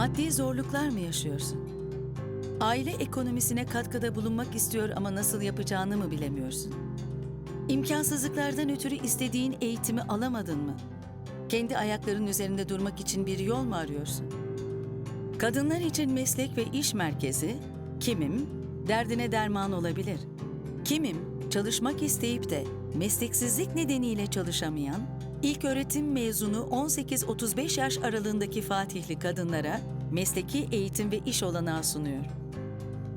Maddi zorluklar mı yaşıyorsun? Aile ekonomisine katkıda bulunmak istiyor ama nasıl yapacağını mı bilemiyorsun? İmkansızlıklardan ötürü istediğin eğitimi alamadın mı? Kendi ayaklarının üzerinde durmak için bir yol mu arıyorsun? Kadınlar için meslek ve iş merkezi, kimim derdine derman olabilir. Kimim çalışmak isteyip de mesleksizlik nedeniyle çalışamayan, ilk öğretim mezunu 18-35 yaş aralığındaki Fatihli kadınlara mesleki eğitim ve iş olanağı sunuyor.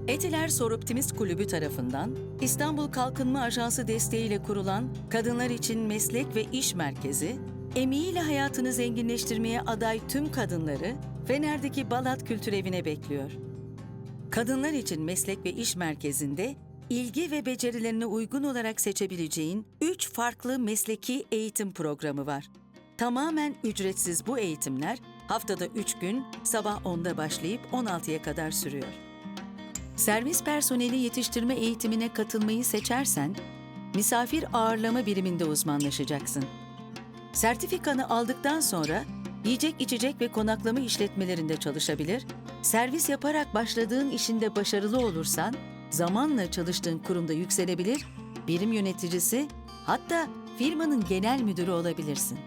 Etiler Soroptimist Kulübü tarafından İstanbul Kalkınma Ajansı desteğiyle kurulan Kadınlar için Meslek ve İş Merkezi, emeğiyle hayatını zenginleştirmeye aday tüm kadınları Fener'deki Balat Kültür Evi'ne bekliyor. Kadınlar için Meslek ve İş Merkezi'nde ilgi ve becerilerine uygun olarak seçebileceğin 3 farklı mesleki eğitim programı var. Tamamen ücretsiz bu eğitimler haftada 3 gün sabah 10'da başlayıp 16'ya kadar sürüyor. Servis personeli yetiştirme eğitimine katılmayı seçersen, misafir ağırlama biriminde uzmanlaşacaksın. Sertifikanı aldıktan sonra yiyecek içecek ve konaklama işletmelerinde çalışabilir, servis yaparak başladığın işinde başarılı olursan zamanla çalıştığın kurumda yükselebilir, birim yöneticisi hatta firmanın genel müdürü olabilirsin.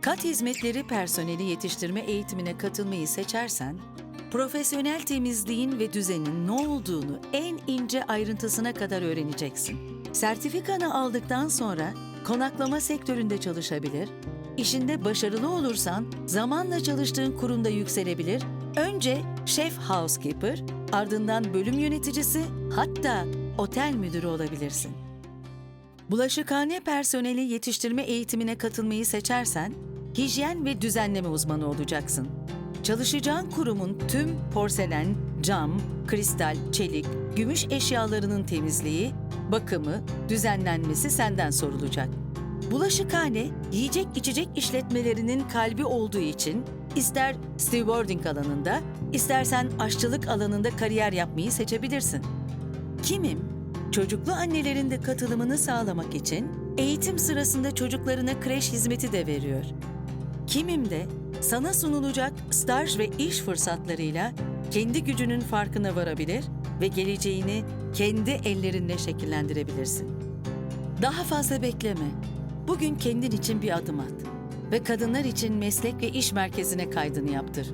Kat hizmetleri personeli yetiştirme eğitimine katılmayı seçersen, profesyonel temizliğin ve düzenin ne olduğunu en ince ayrıntısına kadar öğreneceksin. Sertifikanı aldıktan sonra konaklama sektöründe çalışabilir, işinde başarılı olursan zamanla çalıştığın kurumda yükselebilir, önce şef housekeeper, ardından bölüm yöneticisi, hatta otel müdürü olabilirsin. Bulaşıkhane personeli yetiştirme eğitimine katılmayı seçersen, hijyen ve düzenleme uzmanı olacaksın. Çalışacağın kurumun tüm porselen, cam, kristal, çelik, gümüş eşyalarının temizliği, bakımı, düzenlenmesi senden sorulacak. Bulaşıkhane, yiyecek içecek işletmelerinin kalbi olduğu için ister stewarding alanında, istersen aşçılık alanında kariyer yapmayı seçebilirsin. Kimim, çocuklu annelerin de katılımını sağlamak için eğitim sırasında çocuklarına kreş hizmeti de veriyor. Kimim de sana sunulacak staj ve iş fırsatlarıyla kendi gücünün farkına varabilir ve geleceğini kendi ellerinle şekillendirebilirsin. Daha fazla bekleme. Bugün kendin için bir adım at ve kadınlar için meslek ve iş merkezine kaydını yaptır.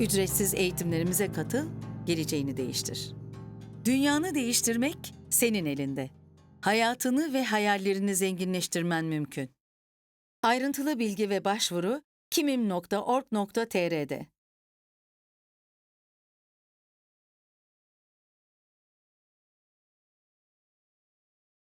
Ücretsiz eğitimlerimize katıl, geleceğini değiştir. Dünyanı değiştirmek senin elinde. Hayatını ve hayallerini zenginleştirmen mümkün. Ayrıntılı bilgi ve başvuru kimim.org.tr'de.